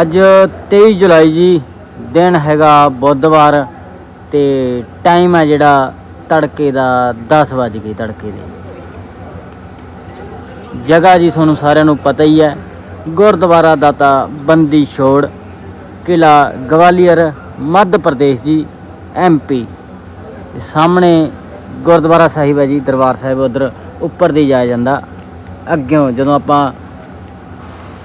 ਅੱਜ 23 ਜੁਲਾਈ ਜੀ, ਦਿਨ ਹੈਗਾ ਬੁੱਧਵਾਰ ਤੇ ਟਾਈਮ ਹੈ ਜਿਹੜਾ ਤੜਕੇ ਦਾ 10 ਵਜ ਗਏ ਤੜਕੇ ਦੇ। ਜਗ੍ਹਾ ਜੀ ਤੁਹਾਨੂੰ ਸਾਰਿਆਂ ਨੂੰ ਪਤਾ ਹੀ ਹੈ, ਗੁਰਦੁਆਰਾ ਦਾਤਾ ਬੰਦੀ ਛੋੜ ਕਿਲਾ ਗਵਾਲੀਅਰ, ਮੱਧ ਪ੍ਰਦੇਸ਼ ਜੀ ਐਮਪੀ ਸਾਹਮਣੇ ਗੁਰਦੁਆਰਾ ਸਾਹਿਬ ਹੈ ਜੀ, ਦਰਬਾਰ ਸਾਹਿਬ ਉਧਰ ਉੱਪਰ ਦੀ ਜਾਇਆ ਜਾਂਦਾ। ਅੱਗਿਓਂ ਜਦੋਂ ਆਪਾਂ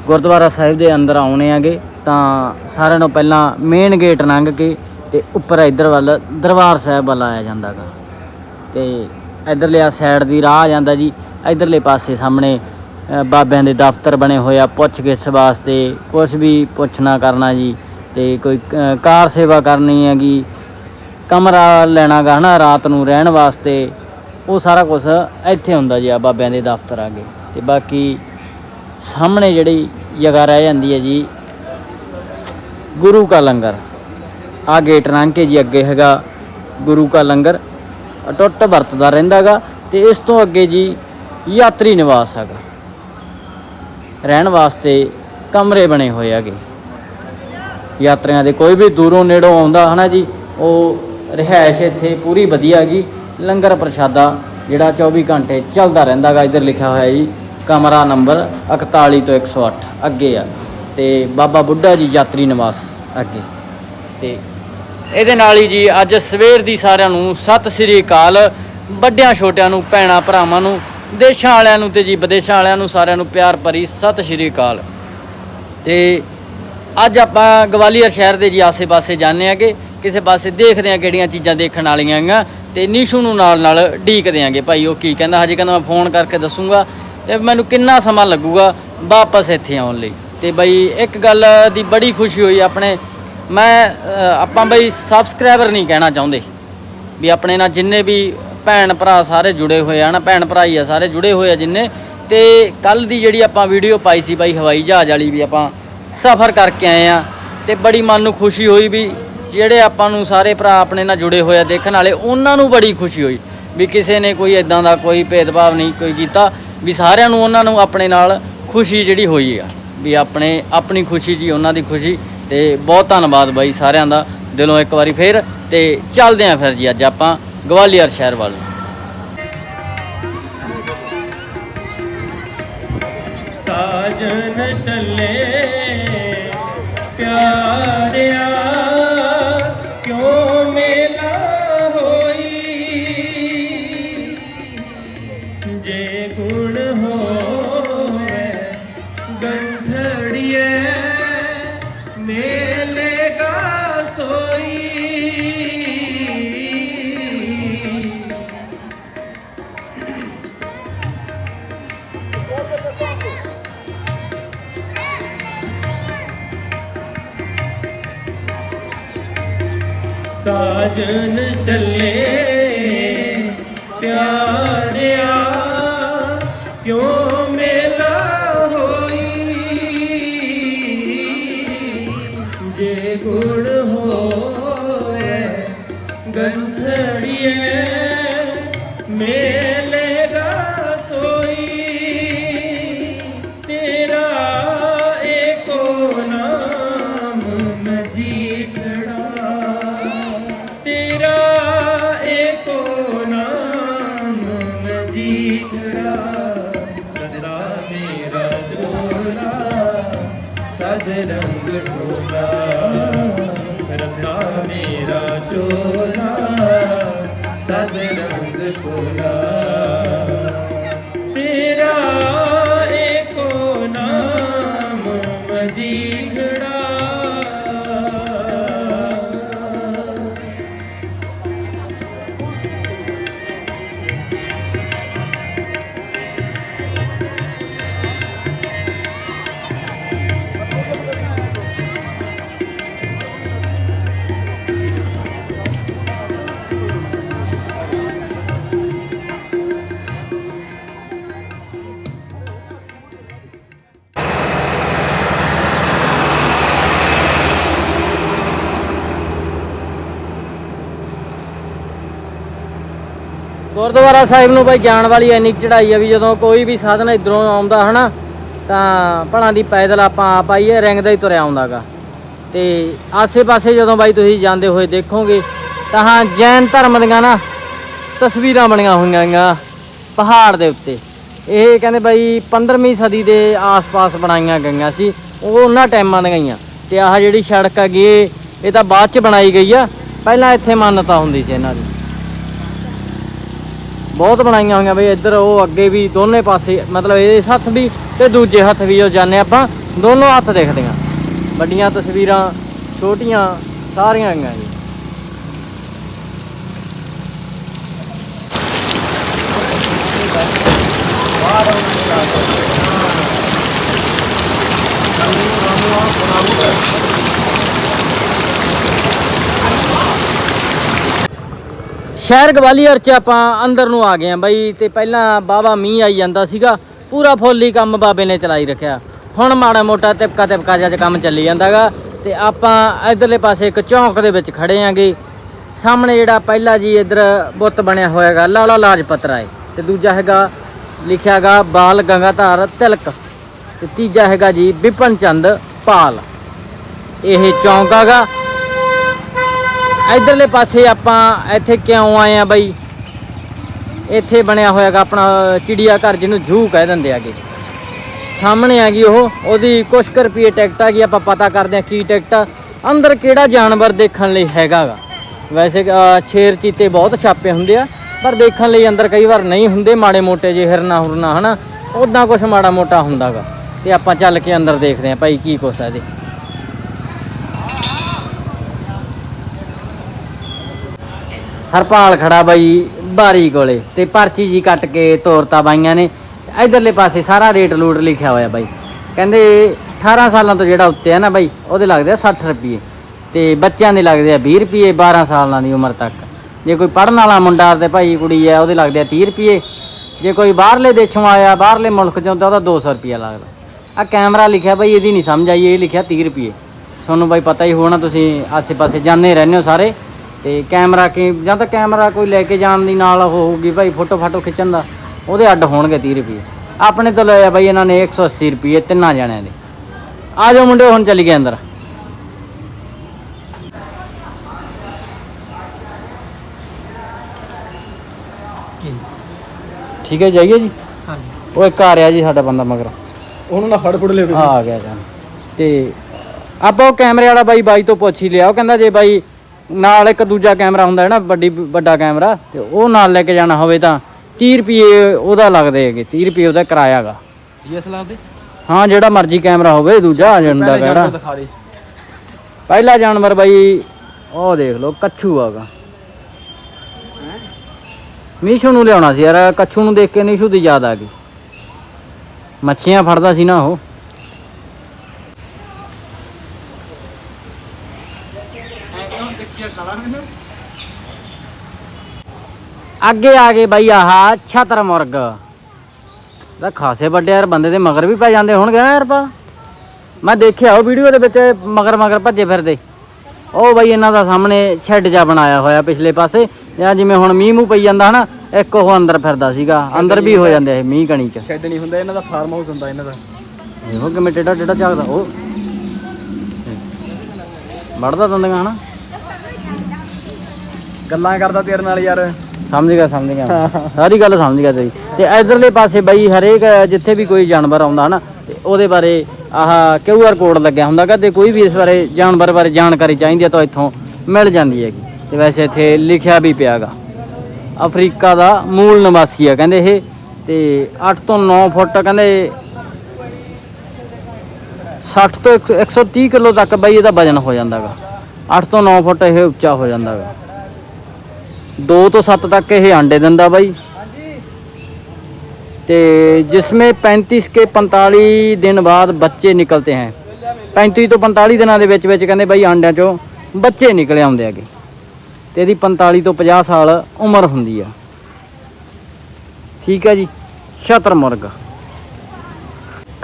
ਗੁਰਦੁਆਰਾ ਸਾਹਿਬ ਦੇ ਅੰਦਰ ਆਉਣੇ ਆਗੇ ਤਾਂ ਸਾਰਿਆਂ ਨੂੰ ਪਹਿਲਾਂ ਮੇਨ ਗੇਟ ਲੰਘ ਕੇ ਤੇ ਉੱਪਰ ਇੱਧਰ ਵੱਲ ਦਰਬਾਰ ਸਾਹਿਬ ਵੱਲ ਆਇਆ ਜਾਂਦਾਗਾ। ਤੇ ਇਧਰਲੇ ਆ ਸਾਈਡ ਦੀ ਰਾਹ ਆ ਜਾਂਦਾ ਜੀ। ਇਧਰਲੇ ਪਾਸੇ ਸਾਹਮਣੇ ਬਾਬਿਆਂ ਦੇ ਦਫ਼ਤਰ ਬਣੇ ਹੋਏ ਆ, ਪੁੱਛ ਗਿੱਛ ਵਾਸਤੇ ਕੁਝ ਵੀ ਪੁੱਛਣਾ ਕਰਨਾ ਜੀ। ਤੇ ਕੋਈ ਕਾਰ ਸੇਵਾ ਕਰਨੀ ਹੈਗੀ, ਕਮਰਾ ਲੈਣਾਗਾ ਹਨਾ ਰਾਤ ਨੂੰ ਰਹਿਣ ਵਾਸਤੇ। ਉਹ ਸਾਰਾ ਕੁਝ ਇੱਥੇ ਹੁੰਦਾ ਜੀ ਆ ਬਾਬਿਆਂ ਦੇ ਦਫ਼ਤਰ ਆਗੇ ਤੇ ਬਾਕੀ ਸਾਹਮਣੇ ਜਿਹੜੀ ਜਗ੍ਹਾ ਰਹਿ ਜਾਂਦੀ ਹੈ ਜੀ ਗੁਰੂ ਕਾ ਲੰਗਰ। ਆ ਗੇਟ ਲੰਘ ਕੇ ਜੀ ਅੱਗੇ ਹੈਗਾ ਗੁਰੂ ਕਾ ਲੰਗਰ। ਟੁੱਟ ਵਰਤਦਾ ਰਹਿੰਦਾਗਾ ਤੇ ਇਸ ਤੋਂ ਅੱਗੇ ਜੀ ਯਾਤਰੀ ਨਿਵਾਸ ਹੈਗਾ। ਰਹਿਣ ਵਾਸਤੇ ਕਮਰੇ ਬਣੇ ਹੋਏ ਹੈਗੇ। ਯਾਤਰੀਆਂ ਦੇ ਕੋਈ ਵੀ ਦੂਰੋਂ ਨੇੜੋਂ ਆਉਂਦਾ ਹਨਾ ਜੀ, ਉਹ ਰਿਹਾਇਸ਼ ਇੱਥੇ ਪੂਰੀ ਵਧੀਆ ਹੈਗੀ। ਲੰਗਰ ਪ੍ਰਸ਼ਾਦਾ ਜਿਹੜਾ 24 ਘੰਟੇ ਚੱਲਦਾ ਰਹਿੰਦਾਗਾ। ਇੱਧਰ ਲਿਖਿਆ ਹੋਇਆ ਜੀ, ਕਮਰਾ ਨੰਬਰ 41 ਤੋਂ 108 ਅੱਗੇ ਆ। ਤੇ ਬਾਬਾ ਬੁੱਢਾ ਜੀ ਯਾਤਰੀ ਨਿਵਾਸ ਅੱਗੇ। ਤੇ ਇਹਦੇ ਨਾਲ ਹੀ ਜੀ ਅੱਜ ਸਵੇਰ ਦੀ ਸਾਰਿਆਂ ਨੂੰ ਸਤਿ ਸ੍ਰੀ ਅਕਾਲ। ਵੱਡਿਆਂ ਛੋਟਿਆਂ ਨੂੰ, ਭੈਣਾਂ ਭਰਾਵਾਂ ਨੂੰ, ਦੇਸ਼ਾਂ ਵਾਲਿਆਂ ਨੂੰ ਤੇ ਜੀ ਵਿਦੇਸ਼ਾਂ ਵਾਲਿਆਂ ਨੂੰ ਸਾਰਿਆਂ ਨੂੰ ਪਿਆਰ ਭਰੀ ਸਤਿ ਸ੍ਰੀ ਅਕਾਲ। ਤੇ ਅੱਜ ਆਪਾਂ ਗਵਾਲੀਅਰ ਸ਼ਹਿਰ ਦੇ ਜੀ ਆਸੇ-ਪਾਸੇ ਜਾਂਦੇ ਆਂਗੇ ਕਿਸੇ ਪਾਸੇ ਦੇਖਦੇ ਆਂ ਕਿਹੜੀਆਂ ਚੀਜ਼ਾਂ ਦੇਖਣ ਵਾਲੀਆਂ ਹੈਗੀਆਂ ਤੇ ਨੀਸ਼ੂ ਨੂੰ ਨਾਲ ਨਾਲ ਢੀਕਦੇ ਆਂਗੇ ਭਾਈ ਉਹ ਕੀ ਕਹਿੰਦਾ? ਹਜੇ ਕਹਿੰਦਾ ਮੈਂ ਫੋਨ ਕਰਕੇ ਦੱਸੂਗਾ ਤੇ ਮੈਨੂੰ ਕਿੰਨਾ ਸਮਾਂ ਲੱਗੂਗਾ ਵਾਪਸ ਇੱਥੇ ਆਉਣ ਲਈ। ਤੇ ਬਈ ਇੱਕ ਗੱਲ ਦੀ ਬੜੀ ਖੁਸ਼ੀ ਹੋਈ ਆਪਣੇ। ਮੈਂ ਆਪਾਂ ਬਈ ਸਬਸਕ੍ਰਾਈਬਰ ਨਹੀਂ ਕਹਿਣਾ ਚਾਹੁੰਦੇ। ਵੀ ਆਪਣੇ ਨਾਲ ਜਿੰਨੇ ਵੀ ਭੈਣ ਭਰਾ ਸਾਰੇ ਜੁੜੇ ਹੋਏ ਆ ਨਾ ਭੈਣ ਭਰਾ ਹੀ ਆ ਸਾਰੇ ਜੁੜੇ ਹੋਏ ਆ ਜਿੰਨੇ। ਤੇ ਕੱਲ ਦੀ ਜਿਹੜੀ ਆਪਾਂ ਵੀਡੀਓ ਪਾਈ ਸੀ ਬਾਈ ਹਵਾਈ ਜਹਾਜ਼ ਵਾਲੀ ਵੀ ਆਪਾਂ ਸਫ਼ਰ ਕਰਕੇ ਆਏ ਆ ਤੇ ਬੜੀ ਮਨ ਨੂੰ ਖੁਸ਼ੀ ਹੋਈ ਵੀ ਜਿਹੜੇ ਆਪਾਂ ਨੂੰ ਸਾਰੇ ਭਰਾ ਆਪਣੇ ਨਾਲ ਜੁੜੇ ਹੋਏ ਆ ਦੇਖਣ ਵਾਲੇ, ਉਹਨਾਂ ਨੂੰ ਬੜੀ ਖੁਸ਼ੀ ਹੋਈ। ਵੀ ਕਿਸੇ ਨੇ ਕੋਈ ਇਦਾਂ ਦਾ ਕੋਈ ਭੇਦਭਾਵ ਨਹੀਂ ਕੋਈ ਕੀਤਾ, ਵੀ ਸਾਰਿਆਂ ਨੂੰ ਉਹਨਾਂ ਨੂੰ ਆਪਣੇ ਨਾਲ ਖੁਸ਼ੀ ਜਿਹੜੀ ਹੋਈ ਆ। ਵੀ ਆਪਣੇ, ਆਪਣੀ ਖੁਸ਼ੀ ਜੀ, ਉਹਨਾਂ ਦੀ ਖੁਸ਼ੀ। ਤੇ ਬਹੁਤ ਧੰਨਵਾਦ ਬਾਈ ਸਾਰਿਆਂ ਦਾ। ਦਿਲੋਂ ਇੱਕ ਵਾਰੀ ਫੇਰ ਤੇ ਚੱਲਦੇ ਆਂ ਫਿਰ ਜੀ ਅੱਜ ਆਪਾਂ ਗਵਾਲੀਅਰ ਸ਼ਹਿਰ ਵੱਲ। ਸਾਜਨ ਚੱਲੇ, ਪਿਆਰਿਆ ਸਾਜਨ ਚੱਲੇ ਪਿਆਰਿਆ ਕਿਉਂ ਰੰਗ ਗੁਰਦੁਆਰਾ ਸਾਹਿਬ ਨੂੰ ਬਾਈ ਜਾਣ ਵਾਲੀ ਇੰਨੀ ਚੜਾਈ ਆ ਵੀ ਜਦੋਂ ਕੋਈ ਵੀ ਸਾਧਨ ਇਧਰੋਂ ਆਉਂਦਾ ਹਨਾ, ਤਾਂ ਭਲਾ ਦੀ ਪੈਦਲ ਆਪਾਂ ਆਪ ਆਈਏ, ਰਿੰਗ ਦਾ ਹੀ ਤੁਰਿਆ ਆਉਂਦਾਗਾ। ਤੇ ਆਸੇ-ਪਾਸੇ ਜਦੋਂ ਬਾਈ ਤੁਸੀਂ ਜਾਂਦੇ ਹੋਏ ਦੇਖੋਗੇ, ਤਾਂ ਹਾਂ, ਜੈਨ ਧਰਮ ਦੀਆਂ ਨਾ ਤਸਵੀਰਾਂ ਬਣੀਆਂ ਹੋਈਆਂ ਗੀਆਂ ਪਹਾੜ ਦੇ ਉੱਤੇ। ਇਹ ਕਹਿੰਦੇ ਬਾਈ 15ਵੀਂ ਸਦੀ ਦੇ ਆਸ-ਪਾਸ ਬਣਾਈਆਂ ਗਈਆਂ ਸੀ, ਉਹ ਉਹਨਾਂ ਟਾਈਮਾਂ ਦੀਆਂ ਹੀ ਆ ਤੇ ਆਹ ਜਿਹੜੀ ਸੜਕ ਹੈਗੀ ਇਹ ਇਹ ਤਾਂ ਬਾਅਦ ਚ ਬਣਾਈ ਗਈ ਆ, ਪਹਿਲਾਂ ਇੱਥੇ ਮਾਨਤਾ ਹੁੰਦੀ ਸੀ ਇਹਨਾਂ ਦੀ। ਬਹੁਤ ਬਣਾਈਆਂ ਹੋਈਆਂ ਬਈ, ਇੱਧਰ ਉਹ ਅੱਗੇ ਵੀ ਦੋਨੇ ਪਾਸੇ, ਮਤਲਬ ਇਸ ਹੱਥ ਵੀ ਤੇ ਦੂਜੇ ਹੱਥ ਵੀ ਜੋ ਜਾਂਦੇ ਆਪਾਂ, ਦੋਨੋਂ ਹੱਥ ਦੇਖਦੇ ਦੇਖਦੀਆਂ ਵੱਡੀਆਂ ਤਸਵੀਰਾਂ, ਛੋਟੀਆਂ, ਸਾਰੀਆਂ ਹੈਗੀਆਂ ਸ਼ਹਿਰ ਗਵਾਲੀਅਰ ਚ ਆਪਾਂ ਅੰਦਰ ਨੂੰ ਆ ਗਏ ਆ ਬਾਈ ਤੇ ਪਹਿਲਾਂ ਬਾਬਾ ਮੀਂਹ ਆਈ ਜਾਂਦਾ ਸੀਗਾ, ਪੂਰਾ ਫੋਲੀ ਕੰਮ ਬਾਬੇ ਨੇ ਚਲਾਈ ਰੱਖਿਆ। ਹੁਣ ਮਾੜਾ ਮੋਟਾ ਤਿਪਕਾ ਤਿਪਕਾ ਜਿਹਾ ਕੰਮ ਚੱਲੀ ਜਾਂਦਾਗਾ ਤੇ ਆਪਾਂ ਇਧਰਲੇ ਪਾਸੇ ਇੱਕ ਚੌਂਕ ਦੇ ਵਿੱਚ ਖੜੇ ਆਂਗੇ। ਸਾਹਮਣੇ ਜਿਹੜਾ ਪਹਿਲਾ ਜੀ ਇਧਰ ਬੁੱਤ ਬਣਿਆ ਹੋਇਆਗਾ, ਲਾਲਾ ਲਾਜਪਤ ਰਾਏ ਤੇ ਦੂਜਾ ਹੈਗਾ, ਲਿਖਿਆਗਾ ਬਾਲ ਗੰਗਾਧਰ ਤਿਲਕ ਤੇ ਤੀਜਾ ਹੈਗਾ ਜੀ ਵਿਪਨ ਚੰਦ ਪਾਲ। ਇਹ ਚੌਂਕ ਹੈਗਾ ਇਧਰਲੇ ਪਾਸੇ ਆਪਾਂ ਇੱਥੇ ਕਿਉਂ ਆਏ ਆ ਬਾਈ? ਇੱਥੇ ਬਣਿਆ ਹੋਇਆਗਾ ਆਪਣਾ ਚਿੜੀਆ ਘਰ, ਜਿਹਨੂੰ ਜੂ ਕਹਿ ਦਿੰਦੇ ਆਗੇ। ਸਾਹਮਣੇ ਆ ਗਈ ਉਹ, ਉਹਦੀ ਕੁਛ ਕੁ ਰੁਪਏ ਟਿਕਟ ਆ ਗਈ, ਆਪਾਂ ਪਤਾ ਕਰਦੇ ਆ ਕੀ ਟਿਕਟ ਆ। ਅੰਦਰ ਕਿਹੜਾ ਜਾਨਵਰ ਦੇਖਣ ਲਈ ਹੈਗਾਗਾ? ਵੈਸੇ ਸ਼ੇਰ ਚੀਤੇ ਬਹੁਤ ਛਾਪੇ ਹੁੰਦੇ ਆ, ਪਰ ਦੇਖਣ ਲਈ ਅੰਦਰ ਕਈ ਵਾਰ ਨਹੀਂ ਹੁੰਦੇ, ਮਾੜੇ ਮੋਟੇ ਜੇ ਹਿਰਨਾ ਹੁਰਨਾ, ਹਨਾ? ਉਦਾਂ ਕੁਛ ਮਾੜਾ ਮੋਟਾ ਹੁੰਦਾਗਾ। ਤੇ ਆਪਾਂ ਚੱਲ ਕੇ ਅੰਦਰ ਦੇਖਦੇ ਆ, ਭਾਈ ਕੀ ਕੁਛ ਹੈ ਇਹਦੇ। ਹਰਪਾਲ ਖੜਾ ਬਾਈ ਬਾਰੀ ਕੋਲੇ ਤੇ ਪਰਚੀ ਜੀ ਕੱਟ ਕੇ ਤੋਰਤਾ ਬਾਈਆਂ ਨੇ। ਇਧਰਲੇ ਪਾਸੇ ਸਾਰਾ ਰੇਟ ਲੂਟ ਲਿਖਿਆ ਹੋਇਆ ਬਾਈ। ਕਹਿੰਦੇ 18 ਸਾਲਾਂ ਤੋਂ ਜਿਹੜਾ ਉੱਤੇ ਆ ਨਾ ਬਾਈ, ਉਹਦੇ ਲੱਗਦੇ ਆ 60 ਰੁਪਏ ਤੇ ਬੱਚਿਆਂ ਦੇ ਲੱਗਦੇ ਆ 20 ਰੁਪਏ 12 ਸਾਲਾਂ ਦੀ ਉਮਰ ਤੱਕ। ਜੇ ਕੋਈ ਪੜਨ ਵਾਲਾ ਮੁੰਡਾ ਤੇ ਭਾਈ ਕੁੜੀ ਆ, ਉਹਦੇ ਲੱਗਦੇ ਆ 30 ਰੁਪਏ ਜੇ ਕੋਈ ਬਾਹਰਲੇ ਦੇਸ਼ੋਂ ਆਇਆ, ਬਾਹਰਲੇ ਮੁਲਕ ਚੋਂ, ਤਾਂ ਉਹਦਾ 200 ਰੁਪਏ ਲੱਗਦਾ। ਆ ਕੈਮਰਾ ਲਿਖਿਆ ਬਾਈ, ਇਹਦੀ ਨਹੀਂ ਸਮਝ ਆਈ, ਇਹ ਲਿਖਿਆ 30 ਰੁਪਏ ਤੁਹਾਨੂੰ ਬਾਈ ਪਤਾ ਹੀ ਹੋਣਾ, ਤੁਸੀਂ ਆਸੇ-ਪਾਸੇ ਜਾਂਦੇ ਰਹਿੰਦੇ ਹੋ ਸਾਰੇ। ਤੇ ਕੈਮਰਾ ਕਿ ਜਾਂ ਤਾਂ ਕੈਮਰਾ ਕੋਈ ਲੈ ਕੇ ਜਾਣ ਦੀ ਨਾਲ ਹੋਊਗੀ ਭਾਈ ਫੋਟੋ ਫਾਟੋ ਖਿੱਚਣ ਦਾ ਉਹਦੇ ਅੱਡ ਹੋਣਗੇ 30 ਰੁਪਏ। ਆਪਣੇ ਤੋਂ ਲਏ ਆ ਬਾਈ ਇਹਨਾਂ ਨੇ 180 ਰੁਪਏ ਤਿੰਨਾਂ ਜਣਿਆਂ ਦੇ। ਆ ਜਾਓ ਮੁੰਡੇ ਹੁਣ ਚੱਲੀ ਗਏ ਅੰਦਰ। ਠੀਕ ਹੈ ਜਾਈਏ ਜੀ? ਹਾਂਜੀ। ਉਹ ਇੱਕ ਆ ਰਿਹਾ ਜੀ ਸਾਡਾ ਬੰਦਾ ਮਗਰ। ਉਹਨੂੰ ਨਾ ਫੜ ਫੜ ਲਿਓ ਆ ਆ ਗਿਆ ਜਾਨ ਤੇ ਆਪਾਂ ਉਹ ਕੈਮਰੇ ਵਾਲਾ ਬਾਈ ਬਾਈ ਤੋਂ ਪੁੱਛ ਹੀ ਲਿਆ। ਉਹ ਕਹਿੰਦਾ ਜੇ ਬਾਈ ਨਾਲ ਇੱਕ ਦੂਜਾ ਕੈਮਰਾ ਹੁੰਦਾ ਹੈ ਨਾ ਵੱਡੀ ਵੱਡਾ ਕੈਮਰਾ ਤੇ ਉਹ ਨਾਲ ਲੈ ਕੇ ਜਾਣਾ ਹੋਵੇ ਤਾਂ 30 ਰੁਪਏ ਉਹਦਾ ਲੱਗਦੇ ਹੈਗੇ 30 ਰੁਪਏ ਉਹਦਾ ਕਿਰਾਇਆ ਹੈਗਾ ਡੀਐਸਐਲਆਰ ਦੇ। ਹਾਂ ਜਿਹੜਾ ਮਰਜ਼ੀ ਕੈਮਰਾ ਹੋਵੇ ਦੂਜਾ ਜੰਦਾ ਕਿਹੜਾ ਦਿਖਾ ਦੇ। ਪਹਿਲਾ ਜਾਨਵਰ ਬਾਈ ਉਹ ਦੇਖ ਲਓ ਕੱਛੂ ਆਗਾ। ਮੀਸ਼ੂ ਨੂੰ ਲਿਆਉਣਾ ਸੀ ਯਾਰ ਕੱਛੂ ਨੂੰ ਦੇਖ ਕੇ ਨੀਸ਼ੂ ਦੀ ਯਾਦ ਆ ਗਈ। ਮੱਛੀਆਂ ਫੜਦਾ ਸੀ ਨਾ ਉਹ। ਅੱਗੇ ਆ ਗਏ ਬਾਈ ਆਹ ਛਤਰ ਮੁਰਗ। ਦਾ ਖਾਸੇ ਵੱਡੇ ਯਾਰ ਬੰਦੇ ਦੇ ਮਗਰ ਵੀ ਪੈ ਜਾਂਦੇ ਹੋਣਗੇ ਨਾ ਯਾਰ ਪਾ ਮੈਂ ਦੇਖਿਆ ਉਹ ਵੀਡੀਓ ਦੇ ਵਿੱਚ ਮਗਰ ਮਗਰ ਭੱਜੇ ਫਿਰਦੇ। ਉਹ ਬਾਈ ਇਹਨਾਂ ਦਾ ਸਾਹਮਣੇ ਛੱਡ ਜਾ ਬਣਾਇਆ ਹੋਇਆ ਪਿਛਲੇ ਪਾਸੇ ਜਾਂ ਜਿਵੇਂ ਹੁਣ ਮੀਂਹ ਮੂੰਹ ਪਈ ਜਾਂਦਾ ਹਨਾ ਇੱਕ ਉਹ ਅੰਦਰ ਫਿਰਦਾ ਸੀਗਾ ਅੰਦਰ ਵੀ ਹੋ ਜਾਂਦੇ ਇਹ ਮੀਂਹ ਕਣੀ ਚ। ਸ਼ੈੱਡ ਨਹੀਂ ਹੁੰਦਾ ਇਹਨਾਂ ਦਾ ਫਾਰਮ ਹਾਊਸ ਹੁੰਦਾ ਇਹਨਾਂ ਦਾ। ਦੇਖੋ ਕਿਵੇਂ ਟੇਡਾ ਟੇਡਾ ਝਾਕਦਾ ਉਹ। ਵੜਦਾ ਦੰਦੀਆਂ ਹਨਾ। ਗੱਲਾਂ ਕਰਦਾ ਤੇਰੇ ਨਾਲ ਯਾਰ। ਸਮਝ ਗਿਆ ਸਮਝ ਗਿਆ। ਸਾਰੀ ਗੱਲ ਸਮਝ ਗਿਆ ਤੇਰੀ। ਤੇ ਇਧਰਲੇ ਪਾਸੇ ਬਈ ਹਰੇਕ ਜਿੱਥੇ ਵੀ ਕੋਈ ਜਾਨਵਰ ਆਉਂਦਾ ਹਨਾ ਤੇ ਉਹਦੇ ਬਾਰੇ ਆਹ ਕਿਊ ਆਰ ਕੋਡ ਲੱਗਿਆ ਹੁੰਦਾ ਤੇ ਕੋਈ ਵੀ ਇਸ ਬਾਰੇ ਜਾਨਵਰ ਬਾਰੇ ਜਾਣਕਾਰੀ ਚਾਹੀਦੀ ਹੈ ਤਾਂ ਇੱਥੋਂ ਮਿਲ ਜਾਂਦੀ ਹੈਗੀ। ਤੇ ਵੈਸੇ ਇੱਥੇ ਲਿਖਿਆ ਵੀ ਪਿਆਗਾ ਅਫਰੀਕਾ ਦਾ ਮੂਲ ਨਿਵਾਸੀ ਆ ਕਹਿੰਦੇ ਇਹ ਤੇ 8 ਤੋਂ 9 ਫੁੱਟ ਕਹਿੰਦੇ 60 ਤੋਂ 100 130 ਕਿਲੋ ਤੱਕ ਬਈ ਇਹਦਾ ਵਜਨ ਹੋ ਜਾਂਦਾਗਾ 8 ਤੋਂ 9 ਫੁੱਟ ਇਹ ਉੱਚਾ ਹੋ ਜਾਂਦਾਗਾ ਦੋ ਤੋਂ ਸੱਤ ਤੱਕ ਇਹ ਆਂਡੇ ਦਿੰਦਾ ਬਾਈ। ਤੇ जिसमें 35 के 45 दिन बाद बच्चे निकलते हैं 35 ਤੋਂ 45 ਦਿਨਾਂ ਦੇ ਵਿੱਚ ਵਿੱਚ ਕਹਿੰਦੇ ਬਾਈ ਆਂਡਿਆਂ ਚੋਂ ਬੱਚੇ ਨਿਕਲੇ ਆਉਂਦੇ ਆਗੇ ਤੇ ਇਹਦੀ 45 ਤੋਂ 50 ਸਾਲ ਉਮਰ ਹੁੰਦੀ ਆ। ਠੀਕ ਹੈ ਜੀ, ਛਤਰ ਮੁਰਗ।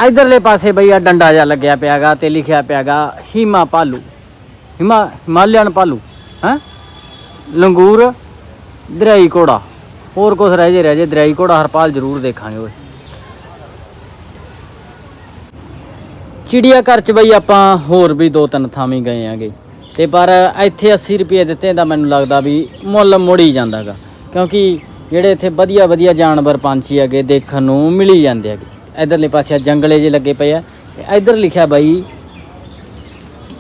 ਇਧਰਲੇ ਪਾਸੇ ਬਈ ਆ ਡੰਡਾ ਜਿਹਾ ਲੱਗਿਆ ਪਿਆਗਾ ਤੇ ਲਿਖਿਆ ਪਿਆਗਾ ਹੀਮਾ ਪਾਲੂ। ਹਿਮਾ ਹਿਮਾਲਿਆਨ ਪਾਲੂ, ਹੈ? ਲੰਗੂਰ ਦਰਿਆਈ ਘੋੜਾ। ਹੋਰ ਕੁਝ ਰਹਿ ਜੇ ਰਹਿ ਜੇ। ਦਰਿਆਈ ਘੋੜਾ ਹਰਪਾਲ ਜ਼ਰੂਰ ਦੇਖਾਂਗੇ ਓਏ। ਚਿੜੀਆ ਘਰ ਚ ਬਈ ਆਪਾਂ ਹੋਰ ਵੀ ਦੋ ਤਿੰਨ ਥਾਵੇਂ ਗਏ ਆਂਗੇ। ਤੇ ਪਰ ਇੱਥੇ 80 ਰੁਪਏ ਦਿੱਤੇ ਤਾਂ ਮੈਨੂੰ ਲੱਗਦਾ ਵੀ ਮੁੱਲ ਮੁੜ ਹੀ ਜਾਂਦਾਗਾ। ਕਿਉਂਕਿ ਜਿਹੜੇ ਇੱਥੇ ਵਧੀਆ ਵਧੀਆ ਜਾਨਵਰ ਪੰਛੀ ਹੈਗੇ, ਦੇਖਣ ਨੂੰ ਮਿਲੀ ਜਾਂਦੇ ਹੈਗੇ। ਇਧਰਲੇ ਪਾਸੇ ਆਹ ਜੰਗਲੇ ਜੇ ਲੱਗੇ ਪਏ ਆ। ਤੇ ਇਧਰ ਲਿਖਿਆ ਬਾਈ,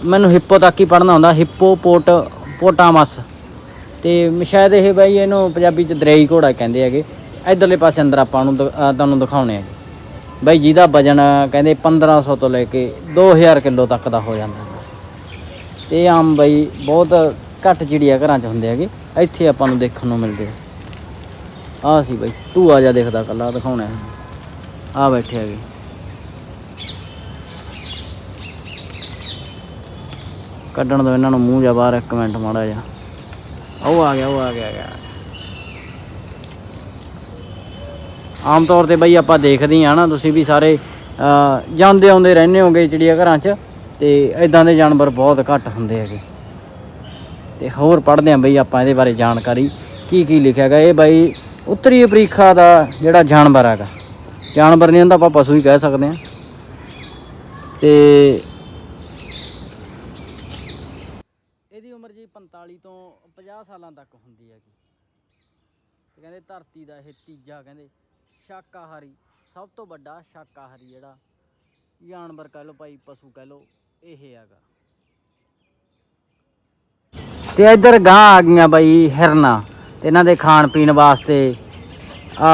ਮੈਨੂੰ ਹਿੱਪੋ ਤੱਕ ਹੀ ਪੜਨਾ ਹੁੰਦਾ ਹਿੱਪੋ ਪੋਟ ਪੋਟਾਮਸ। ਤੇ ਸ਼ਾਇਦ ਇਹ ਬਾਈ ਇਹਨੂੰ ਪੰਜਾਬੀ ਚ ਦਰੇਈ ਘੋੜਾ ਕਹਿੰਦੇ ਹੈਗੇ। ਇਧਰਲੇ ਪਾਸੇ ਅੰਦਰ ਆਪਾਂ ਨੂੰ ਦ- ਤੁਹਾਨੂੰ ਦਿਖਾਉਣੇ ਹੈਗੇ। ਬਾਈ ਜਿਹਦਾ ਵਜਨ ਕਹਿੰਦੇ 1500 ਤੋਂ ਲੈ ਕੇ 2000 ਕਿਲੋ ਤੱਕ ਦਾ ਹੋ ਜਾਂਦਾ। ਹੈ। ਤੇ ਆਮ ਬਾਈ ਬਹੁਤ ਘੱਟ ਚਿੜੀਆ ਘਰਾਂ 'ਚ ਹੁੰਦੇ ਹੈਗੇ। ਇੱਥੇ ਆਪਾਂ ਨੂੰ ਦੇਖਣ ਨੂੰ ਮਿਲਦੇ ਆ। ਸੀ ਬਾਈ, ਧੂਆ ਜਿਹਾ ਦਿਖਦਾ ਕੱਲਾ, ਦਿਖਾਉਣਾ ਆ ਬੈਠੇ ਹੈਗੇ। ਕੱਢਣ ਦੋ ਇਹਨਾਂ ਨੂੰ, ਮੂੰਹ ਜਾ ਬਾਹਰ ਇੱਕ ਮਿੰਟ ਮਾੜਾ ਜਿਹਾ। ਉਹ ਆ ਗਿਆ ਉਹ ਆ ਗਿਆ ਆ ਆਮ ਤੌਰ ਤੇ ਬਈ ਆਪਾਂ ਦੇਖਦੇ ਆ ਨਾ, ਤੁਸੀਂ ਵੀ ਸਾਰੇ ਜਾਂਦੇ ਆਉਂਦੇ ਰਹਿੰਦੇ ਹੋਗੇ ਚਿੜੀਆ ਘਰਾਂ 'ਚ, ਤੇ ਇਦਾਂ ਦੇ ਜਾਨਵਰ ਬਹੁਤ ਘੱਟ ਹੁੰਦੇ ਹੈਗੇ। ਤੇ ਹੋਰ ਪੜ੍ਹਦੇ ਆ ਬਈ ਆਪਾਂ ਇਹਦੇ ਬਾਰੇ ਜਾਣਕਾਰੀ, ਕੀ ਕੀ ਲਿਖਿਆ ਹੈਗਾ। ਇਹ ਬਾਈ ਉੱਤਰੀ ਅਫਰੀਕਾ ਦਾ ਜਿਹੜਾ ਜਾਨਵਰ ਹੈਗਾ। ਜਾਨਵਰ ਨਹੀਂ ਹੁੰਦਾ, ਆਪਾਂ ਪਸ਼ੂ ਹੀ ਕਹਿ ਸਕਦੇ ਆ ਤੇ ਇਹਦੀ ਉਮਰ ਜੀ 45 ਤੋਂ 50 ਸਾਲਾਂ ਤੱਕ ਹੁੰਦੀ ਹੈਗੀ। ਤੇ ਕਹਿੰਦੇ ਧਰਤੀ ਦਾ ਇਹ ਤੀਜਾ ਕਹਿੰਦੇ ਸ਼ਾਕਾਹਾਰੀ, ਸਭ ਤੋਂ ਵੱਡਾ ਸ਼ਾਕਾਹਾਰੀ ਜਿਹੜਾ ਜਾਨਵਰ ਕਹਿ ਲਓ, ਭਾਈ ਪਸ਼ੂ ਕਹਿ ਲਓ, ਇਹ ਹੈਗਾ। ਤੇ ਇੱਧਰ ਗਾਂ ਆ ਗਈਆਂ ਬਾਈ ਹਿਰਨਾ, ਤੇ ਇਹਨਾਂ ਦੇ ਖਾਣ ਪੀਣ ਵਾਸਤੇ ਆ